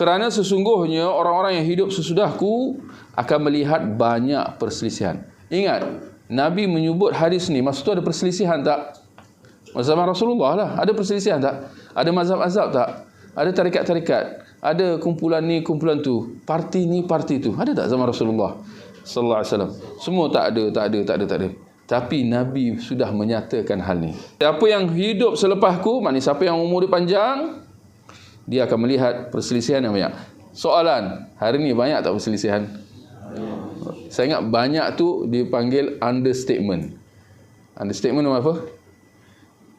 Kerana sesungguhnya orang-orang yang hidup sesudahku akan melihat banyak perselisihan. Ingat, Nabi menyebut hadis ni, maksud tu ada perselisihan tak? Zaman Rasulullah lah, ada perselisihan tak? Ada mazhab-mazhab tak? Ada tarikat-tarikat? Ada kumpulan ni, kumpulan tu? Parti ni, parti tu? Ada tak zaman Rasulullah? Sallallahu alaihi wasallam. Semua tak ada, tak ada, tak ada, tak ada. Tapi Nabi sudah menyatakan hal ni. Siapa yang hidup selepasku, maknanya siapa yang umur dia panjang, dia akan melihat perselisihan yang banyak. Soalan, hari ni banyak tak perselisihan? Saya ingat banyak tu dipanggil understatement. Understatement apa?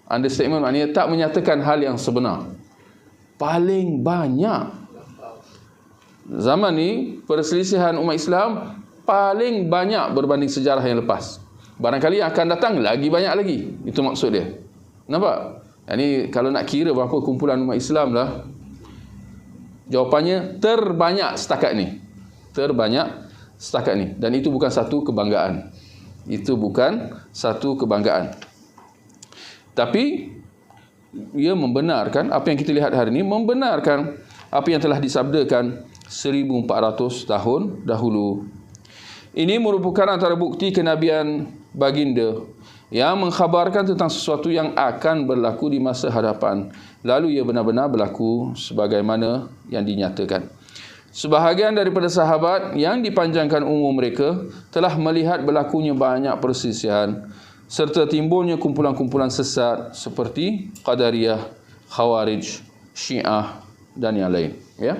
Understatement maknanya tak menyatakan hal yang sebenar. Paling banyak zaman ni perselisihan umat Islam paling banyak berbanding sejarah yang lepas. Barangkali akan datang lagi banyak lagi. Itu maksud dia. Nampak? Ini kalau nak kira berapa kumpulan umat Islam lah. Jawapannya terbanyak setakat ni. Terbanyak setakat ni. Dan itu bukan satu kebanggaan. Itu bukan satu kebanggaan. Tapi ia membenarkan apa yang kita lihat hari ini membenarkan apa yang telah disabdakan 1400 tahun dahulu. Ini merupakan antara bukti kenabian baginda yang mengkhabarkan tentang sesuatu yang akan berlaku di masa hadapan. Lalu ia benar-benar berlaku sebagaimana yang dinyatakan. Sebahagian daripada sahabat yang dipanjangkan umur mereka telah melihat berlakunya banyak persisian serta timbulnya kumpulan-kumpulan sesat seperti Qadariyah, Khawarij, Syiah dan yang lain ya